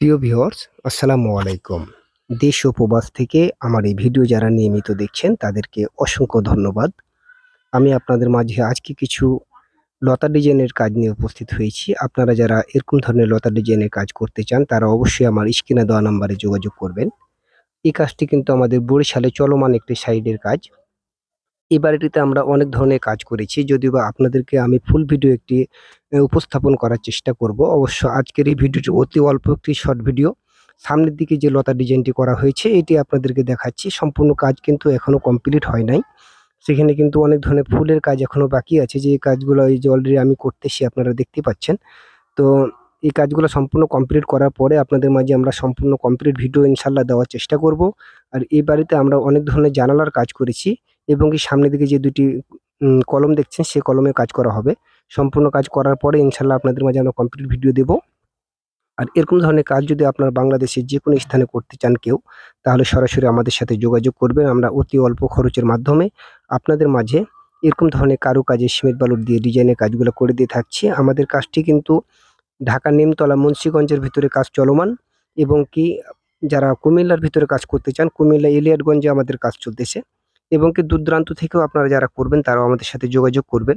প্রিয় ভিউয়ার্স, আসসালামু আলাইকুম। দেশ ও প্রবাস থেকে আমার এই ভিডিও যারা নিয়মিত দেখছেন, তাদেরকে অসংখ্য ধন্যবাদ। আমি আপনাদের মাঝে আজকে কিছু লতা ডিজাইনের কাজ নিয়ে উপস্থিত হয়েছি। আপনারা যারা এরকম ধরনের লতা ডিজাইনের কাজ করতে চান, তারা অবশ্যই আমার স্ক্রিনে দেওয়া নাম্বারে যোগাযোগ করবেন। এই কাজটি কিন্তু আমাদের বরিশালে চলমান একটি সাইডের কাজ। এই বাড়িটিতে আমরা অনেক ধরনের কাজ করেছি, যদিও বা আপনাদেরকে আমি ফুল ভিডিও একটি উপস্থাপন করার চেষ্টা করব। অবশ্য আজকের এই ভিডিওটি অতি অল্প একটি শর্ট ভিডিও সামনের দিকে যে লতা ডিজাইনটি করা হয়েছে, এটি আপনাদেরকে দেখাচ্ছি। সম্পূর্ণ কাজ কিন্তু এখনও কমপ্লিট হয় নাই। সেখানে কিন্তু অনেক ধরনের ফুলের কাজ এখনও বাকি আছে। যে কাজগুলো এই যে অলরেডি আমি করতেছি, আপনারা দেখতে পাচ্ছেন। তো এই কাজগুলো সম্পূর্ণ কমপ্লিট করার পরে আপনাদের মাঝে আমরা সম্পূর্ণ কমপ্লিট ভিডিও ইনশাল্লাহ দেওয়ার চেষ্টা করব। আর এই বাড়িতে আমরা অনেক ধরনের জানালার কাজ করেছি। এবং কি সামনের দিকে যে দুটি কলম দেখছেন সেই কলমে কাজ করা হবে। সম্পূর্ণ কাজ করার পরে ইনশাল্লাহ আপনাদের মাঝে আমরা কমপ্লিট ভিডিও দেব। আর এরকম ধরনের কাজ যদি আপনার বাংলাদেশের যে কোনো স্থানে করতে চান কেউ, তাহলে সরাসরি আমাদের সাথে যোগাযোগ করবেন। আমরা অতি অল্প খরচের মাধ্যমে আপনাদের মাঝে এরকম ধরনের কারুকাজে সিমেন্ট বালুর দিয়ে ডিজাইনের কাজগুলো করে দিয়ে থাকছি। আমাদের কাজটি কিন্তু ঢাকা নিমতলা, মুন্সীগঞ্জের ভিতরে কাজ চলমান এবং কি যারা কুমিল্লার ভিতরে কাজ করতে চান, কুমিল্লা, এলিয়াটগঞ্জে আমাদের কাজ চলতেছে। এবং কি দূর দূরান্ত থেকেও আপনারা যারা করবেন, তারাও আমাদের সাথে যোগাযোগ করবেন।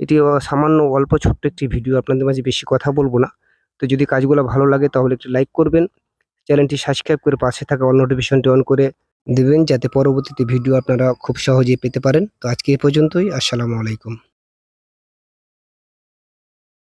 এটি সামান্য অল্প ছোট্ট একটি ভিডিও, আপনাদের মাঝে বেশি কথা বলব না। তো যদি কাজগুলো ভালো লাগে, তাহলে একটু লাইক করবেন। চ্যানেলটি সাবস্ক্রাইব করে পাশে থাকা অল নোটিফিকেশনটি অন করে দেবেন, যাতে পরবর্তীতে ভিডিও আপনারা খুব সহজেই পেতে পারেন। তো আজকে এ পর্যন্তই, আসসালামু আলাইকুম।